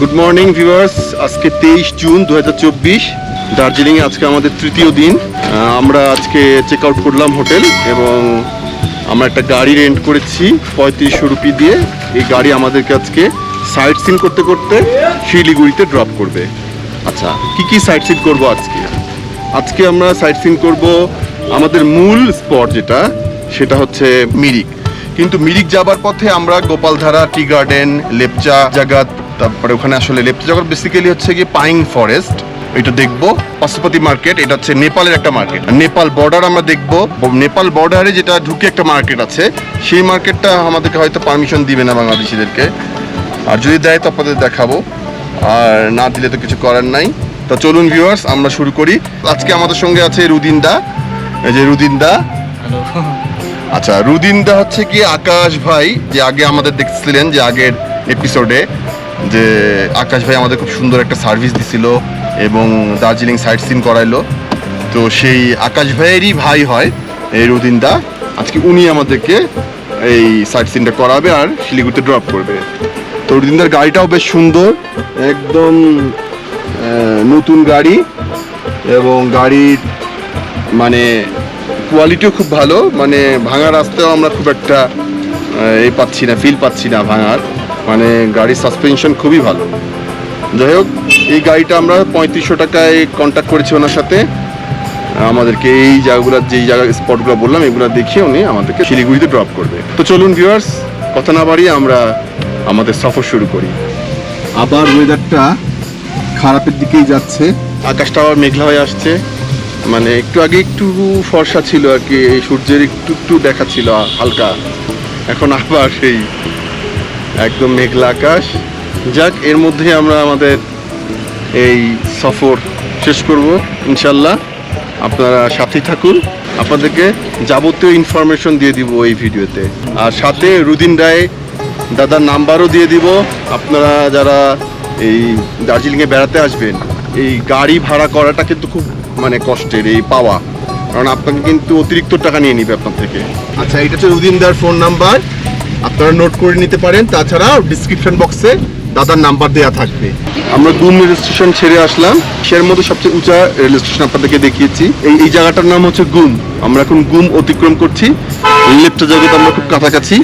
Good morning viewers আজকে তেইশ June দু দার্জিলিংয়ে আজকে আমাদের তৃতীয় দিন। আমরা আজকে চেক আউট করলাম হোটেল এবং আমরা একটা গাড়ি রেন্ট করেছি পঁয়ত্রিশশো রুপি দিয়ে। এই গাড়ি আমাদেরকে আজকে সাইট সিন করতে করতে শিলিগুড়িতে ড্রপ করবে। আচ্ছা কি কি সাইট সিন করব আজকে? আজকে আমরা সাইট সিন করব আমাদের মূল স্পট যেটা, সেটা হচ্ছে মিরিক। কিন্তু মিরিক যাবার পথে আমরা গোপালধারা, টি গার্ডেন, লেপচা জাগাত, তারপরে ওখানে আসলে লেপচা জাগাত বেসিক্যালি হচ্ছে গিয়ে পাইন ফরেস্ট। এটা দেখব। পাশুপতি মার্কেট, এটা হচ্ছে নেপালের একটা মার্কেট। নেপাল বর্ডার আমরা দেখব। নেপাল বর্ডারে যেটা ঢুকে একটা মার্কেট আছে, সেই মার্কেটটা আমাদেরকে হয়তো পারমিশন দিবে না বাংলাদেশিদেরকে। আর যদি দেয় তো আপনাদের দেখাবো। আর না দিলে তো কিছু করার নাই। তো চলুন ভিউয়ার্স আমরা শুরু করি। আজকে আমাদের সঙ্গে আছে রুদিনদা। এই যে রুদিনদা। আচ্ছা রুদিনদা হচ্ছে কি আকাশ ভাই, যে আগে আমাদের দেখছিলেন যে আগের এপিসোডে যে আকাশ ভাই আমাদের খুব সুন্দর একটা সার্ভিস দিছিল এবং দার্জিলিং সাইট সিন করাইলো। তো সেই আকাশ ভাইয়েরই ভাই হয় এই রুদিনদা। আজকে উনি আমাদেরকে এই সাইট সিনটা করাবে আর শিলিগুড়িতে ড্রপ করবে। তো রুদিনদার গাড়িটাও বেশ সুন্দর, একদম নতুন গাড়ি এবং গাড়ির মানে কোয়ালিটিও খুব ভালো মানে ভাঙা রাস্তায় আমরা খুব একটা এই পাচ্ছি না ফিল পাচ্ছি না ভাঙার। মানে গাড়ির সাসপেনশন খুবই ভালো। যাই হোক এই গাড়িটা আমরা পঁয়ত্রিশশো টাকায় কন্ট্যাক্ট করেছি ওনার সাথে। আমাদেরকে এই জায়গাগুলো যেই জায়গা স্পটগুলো বললাম এগুলো দেখিয়ে উনি আমাদেরকে শিলিগুড়িতে ড্রপ করবে। তো চলুন ভিউয়ার্স কথা না বাড়িয়ে আমরা আমাদের সফর শুরু করি। আবার ওয়েদারটা খারাপের দিকেই যাচ্ছে। আকাশটা আবার মেঘলা হয়ে আসছে। মানে একটু আগে একটু ফর্সা ছিল আর কি, এই সূর্যের একটু একটু দেখা ছিল হালকা। এখন আবার সেই একদম মেঘলা আকাশ। যাক, এর মধ্যে আমরা আমাদের এই সফর শেষ করব, ইনশাল্লাহ। আপনারা সাথে থাকুন। আপনাদেরকে যাবতীয় ইনফরমেশন দিয়ে দিব এই ভিডিওতে। আর সাথে রুদিন রায় দাদার নাম্বারও দিয়ে দিব। আপনারা যারা এই দার্জিলিংয়ে বেড়াতে আসবেন এই গাড়ি ভাড়া করাটা কিন্তু খুব মানে কষ্টের এই পাওয়া। কারণ আপনাকে কিন্তু অতিরিক্ত টাকা নিয়ে নিবে আপনার থেকে। আচ্ছা এটা হচ্ছে রুদিনদার ফোন নাম্বার। আপনারা নোট করে নিতে পারেন। তাছাড়া ডিসক্রিপশন বক্সে দাদার নাম্বার দেওয়া থাকবে। আমরা গুম রেল স্টেশন ছেড়ে আসলাম। সের মধ্যে সবচেয়ে উঁচা রেল স্টেশন আপনাদেরকে দেখিয়েছি। এই এই জায়গাটার নাম হচ্ছে গুম। আমরা এখন গুম অতিক্রম করছি। লেফট জগৎ আমরা খুব কাছাকাছি।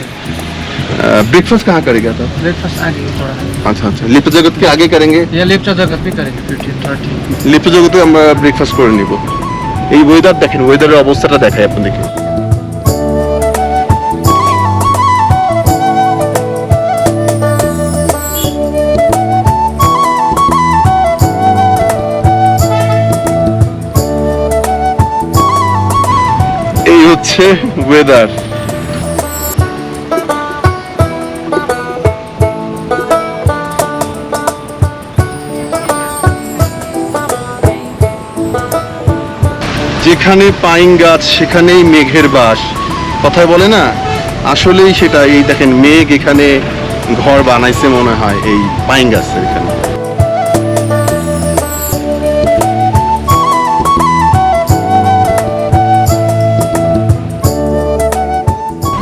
ब्रेकफास्ट कहाँ करेंगे आप ब्रेकफास्ट आगे थोड़ा আচ্ছা আচ্ছা লিপ্ত জগৎকে আগে করেন ये लेपचा जगत भी करेंगे फिफ्टीन थर्टी লিপ্ত জগতে আমরা ব্রেকফাস্ট করে নিব এই ওয়েদার দেখেন ওয়েদারের অবস্থাটা দেখাই আপনাদেরকে এই হচ্ছে ওয়েদার যেখানে পাইন গাছ, সেখানেই মেঘের বাস। কথায় বলে না, আসলেই সেটা এই দেখেন মেঘ এখানে ঘর বানাইছে মনে হয়, এই পাইন গাছের এখানে।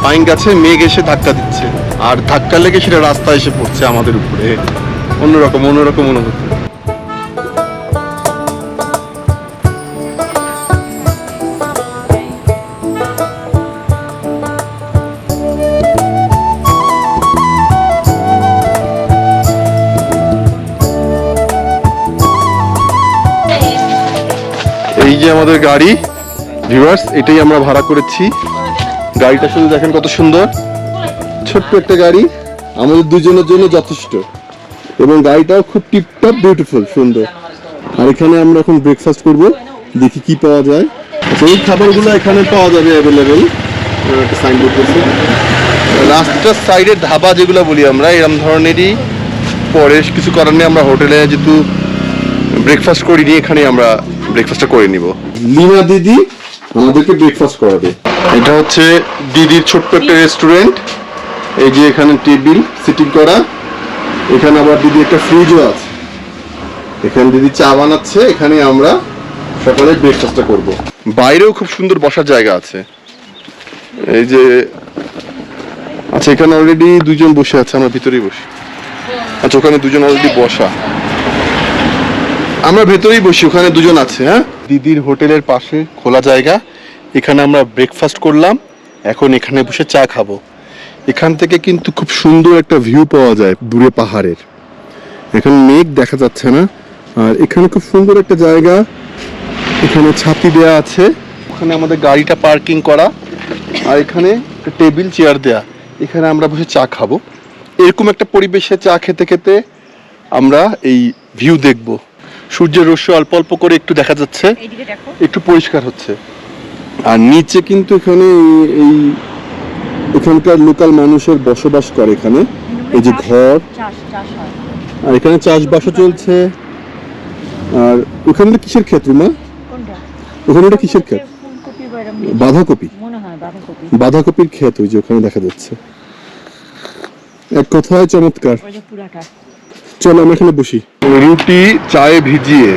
পাইন গাছে মেঘ এসে ধাক্কা দিচ্ছে, আর ধাক্কা লেগে সেটা রাস্তা এসে পড়ছে আমাদের উপরে। অন্যরকম অন্যরকম অনুভূতি। আমাদের গাড়ি। রিভার্স এটাই আমরা ভাড়া করেছি। গাড়িটা শুধু দেখেন কত সুন্দর। ছোট্ট একটা গাড়ি। আমাদের দুজনের জন্য যথেষ্ট। এবং গাড়িটাও খুব টিপটপ বিউটিফুল সুন্দর। আর এখানে আমরা এখন ব্রেকফাস্ট করব। দেখি কি পাওয়া যায়। আচ্ছা এই খাবারগুলো এখানে পাওয়া যাবে অ্যাভেলেবেল সাইনবোর্ড করছে রাস্তার সাইডের ধাবা যেগুলো বলি আমরা এরকম ধরনেরই। পরে কিছু নেই, আমরা হোটেলে যেহেতু ব্রেকফাস্ট করিনি, এখানে আমরা ব্রেকফাস্টটা করে নিব। লিনা দিদি আমাদেরকে ব্রেকফাস্ট করাবে। এটা হচ্ছে দিদির ছোট্ট একটা রেস্টুরেন্ট এই যে এখানে টেবিল সিটিং করা। এখানে আবার দিদি একটা ফ্রিজও আছে। এখানে দিদি চা বানাচ্ছে। এখানে আমরা সকালে ব্রেকফাস্টটা করব। বাইরেও খুব সুন্দর বসার জায়গা আছে। এই যে আচ্ছা এখানে অলরেডি দুজন বসে আছে আমরা ভিতরেই বসি। আচ্ছা ওখানে দুজন অলরেডি বসা। আমরা ভেতরেই বসি, ওখানে দুজন আছে হ্যাঁ? দিদির হোটেলের পাশে খোলা জায়গা, এখানে আমরা ব্রেকফাস্ট করলাম, এখন এখানে বসে চা খাব। এখান থেকে কিন্তু খুব সুন্দর একটা ভিউ পাওয়া যায় দূরে পাহাড়ের। এখানে মেঘ দেখা যাচ্ছে না, আর এখানে খুব সুন্দর একটা জায়গা, এখানে ছাতি দেয়া আছে, ওখানে আমাদের গাড়িটা পার্কিং করা, আর এখানে টেবিল চেয়ার দেয়া। এখানে আমরা বসে চা খাব। এরকম একটা পরিবেশে চা খেতে খেতে আমরা এই ভিউ দেখব। সূর্যের রশ্মি অল্প অল্প করে একটু দেখা যাচ্ছে। একটু পরিষ্কার হচ্ছে। আর নিচে কিন্তু এখানে এই- এখানকার লোকাল মানুষের বসবাস করে এখানে। এই যে ঘর। চাষ চাষ হয়। আর এখানে চাষবাসও চলছে। আর ওখানে কিসের ক্ষেত মা? ওখানে ওটা কিসের ক্ষেত? বাঁধাকপি। মনে হয় বাঁধাকপি। বাঁধাকপির ক্ষেত ওই যে ওখানে দেখা যাচ্ছে। এক কথায় চমৎকার। পুরাটা। চলো আমরা এখানে বসি। রুটি চায়ে ভিজিয়ে।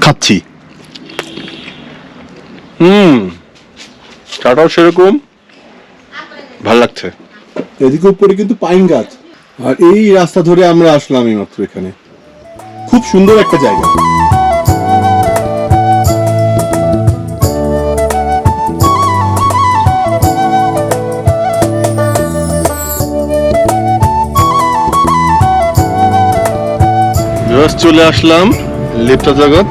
খাচ্ছি। হুম চাটাও সেরকম। ভালো লাগছে। এদিকে উপরে কিন্তু পাইন গাছ। আর এই রাস্তা ধরে আমরা আসলাম এই মাত্র এখানে। খুব সুন্দর একটা জায়গা। জাস্ট চলে আসলাম, লেপটা জগৎ,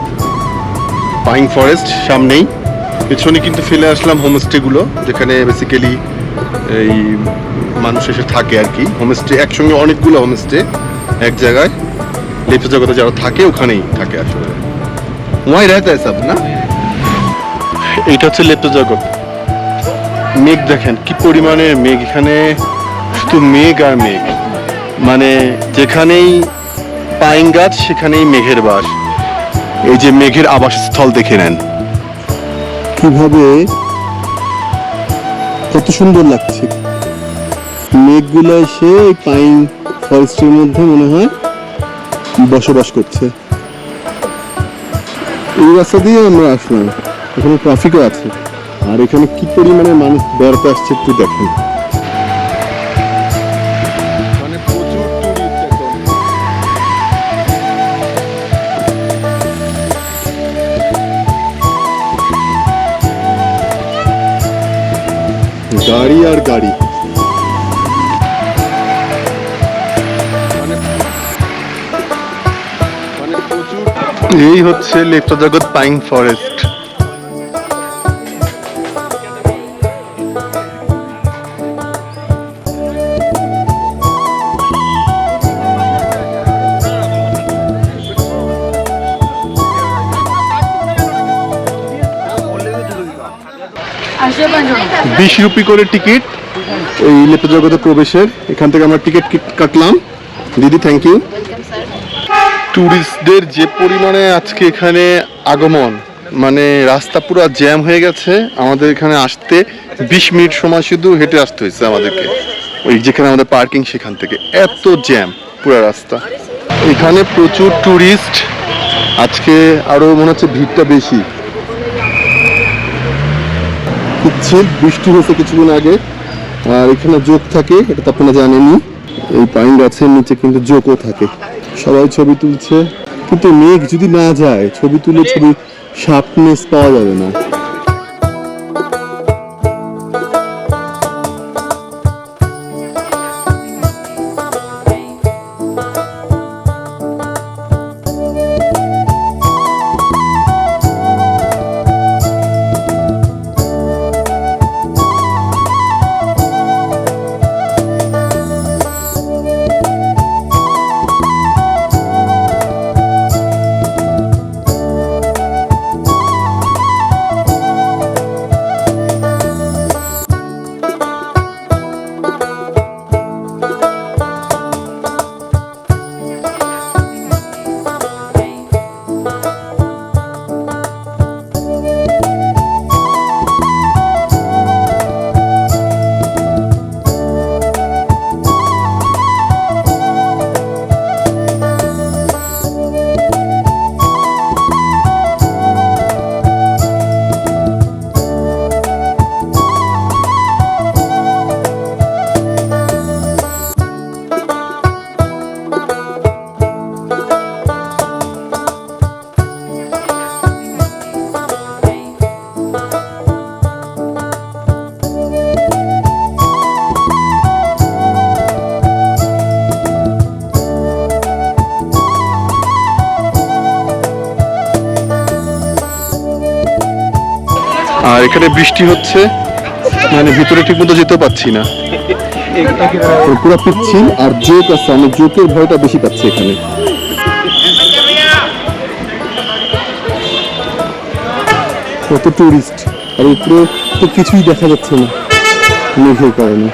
পাইন ফরেস্ট, সামনেই। পেছনে কিন্তু ফেলে আসলাম হোমস্টেগুলো যেখানে বেসিক্যালি এই মানুষ এসে থাকে আর কি। হোমস্টে একসঙ্গে অনেকগুলো হোমস্টে এক জায়গায়। লেপটা জগতে যারা থাকে, ওখানেই থাকে আসলে। ওয়াই রায়তা সব না এইটা হচ্ছে লেপটা জগৎ। মেঘ দেখেন, কি পরিমাণে মেঘ এখানে। শুধু মেঘ আর মেঘ। মানে যেখানেই পাইন গাছ, সেখানেই মেঘের বাস। এই যে মেঘের আবাসস্থল দেখে নেন। কীভাবে? কত সুন্দর লাগছে। মেঘগুলো এসে এই পাইন ফরেস্টের মধ্যে মনে হয় বসবাস করছে। এই রাস্তা দিয়ে আমরা আসলাম। এখানে ট্রাফিকও আছে। আর এখানে কি পরিমাণে মানুষ বেড়াতে আসছে একটু দেখেন। গাড়ি আর গাড়ি। এই হচ্ছে লেপ্টা জগৎ পাইন ফরেস্ট। বিশ রুপি করে টিকিট এই লেপা জগতে প্রবেশের। এখান থেকে আমরা টিকিট কাটলাম। দিদি থ্যাংক ইউ ট্যুরিস্টদের যে পরিমাণে আজকে এখানে আগমন মানে রাস্তা পুরো জ্যাম হয়ে গেছে, আমাদের এখানে আসতে বিশ মিনিট সময় শুধু হেঁটে আসতে হয়েছে আমাদেরকে। ওই যেখানে আমাদের পার্কিং সেখান থেকে। এত জ্যাম পুরো রাস্তা। এখানে প্রচুর ট্যুরিস্ট আজকে আরও মনে হচ্ছে ভিড়টা বেশি। পিচ্ছিল বৃষ্টি হয়েছে কিছুদিন আগে। আর এখানে যোগ থাকে, এটা তো আপনারা জানেনি এই পাইন গাছের নিচে কিন্তু যোগও থাকে। সবাই ছবি তুলছে। কিন্তু মেঘ যদি না যায়, ছবি তুলে ছবি শার্পনেস পাওয়া যাবে না। এখানে বৃষ্টি হচ্ছে মানে ভিতরে ঠিক মতো যেতে পারছি না। পুরো পিচ্ছি আর জোক আছে, আমি জোকের ভয়টা বেশি পাচ্ছি এখানে। কত টুরিস্ট আর উপরে তো কিছুই দেখা যাচ্ছে না, মেঘের কারণে।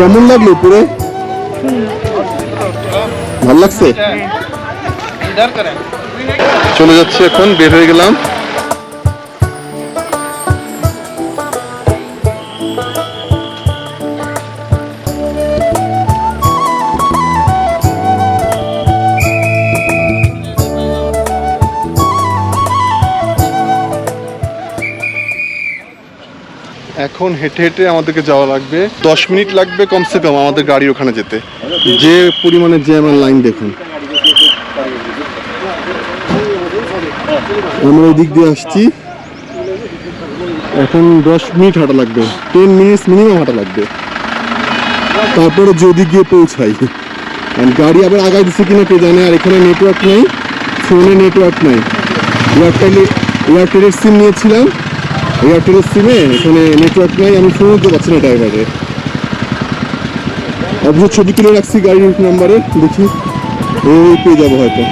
কেমন লাগল পুরে? ভালো লাগছে? চলে যাচ্ছে এখন বের হয়ে গেলাম। এখন হেঁটে হেঁটে আমাদেরকে যাওয়া লাগবে। দশ মিনিট লাগবে কমসে কম আমাদের গাড়ি ওখানে যেতে। যে পরিমাণে জ্যাম আমার লাইন দেখুন। আমরা ওই দিক দিয়ে আসছি। এখন দশ মিনিট হাঁটা লাগবে। টেন মিনিটস মিনিমাম হাঁটা লাগবে। তারপরে যদি গিয়ে পৌঁছাই। গাড়ি আবার আগায় দিচ্ছে কিনা কে জানে, আর এখানে নেটওয়ার্ক নেই ফোনে নেটওয়ার্ক নেই। এয়ারটেলে এয়ারটেলের সিম নিয়েছিলাম। এয়ারটেলের সিমে এখানে নেটওয়ার্ক নেই, আমি ফোন দিতে পারছি না ড্রাইভারে অবশ্য ছবি তুলে রাখছি গাড়ির নাম্বারে দেখি। ওই পেয়ে যাব হয়তো।